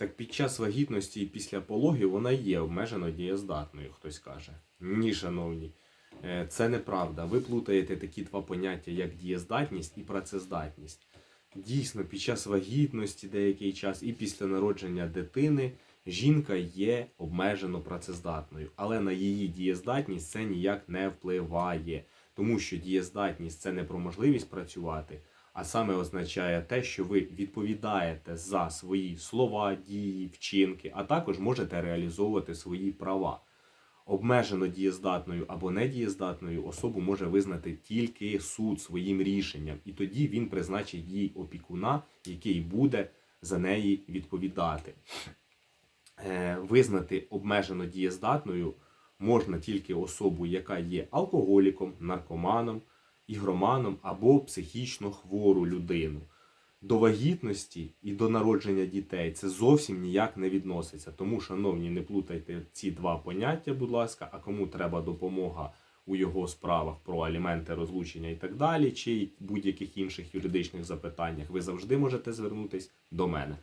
Так під час вагітності і після пологів вона є обмежено дієздатною, хтось каже. Ні, шановні, е, це неправда. Ви плутаєте такі два поняття, як дієздатність і працездатність. Дійсно, під час вагітності деякий час і після народження дитини жінка є обмежено працездатною, але на її дієздатність це ніяк не впливає, тому що дієздатність це не про можливість працювати, а саме означає те, що ви відповідаєте за свої слова, дії, вчинки, а також можете реалізовувати свої права. Обмежено дієздатною або недієздатною особу може визнати тільки суд своїм рішенням, і тоді він призначить їй опікуна, який буде за неї відповідати. Е, Визнати обмежено дієздатною можна тільки особу, яка є алкоголіком, наркоманом, ігроманом або психічно хвору людину. До вагітності і до народження дітей це зовсім ніяк не відноситься. Тому, шановні, не плутайте ці два поняття, будь ласка, а кому треба допомога у його справах про аліменти, розлучення і так далі, чи будь-яких інших юридичних запитаннях, ви завжди можете звернутись до мене.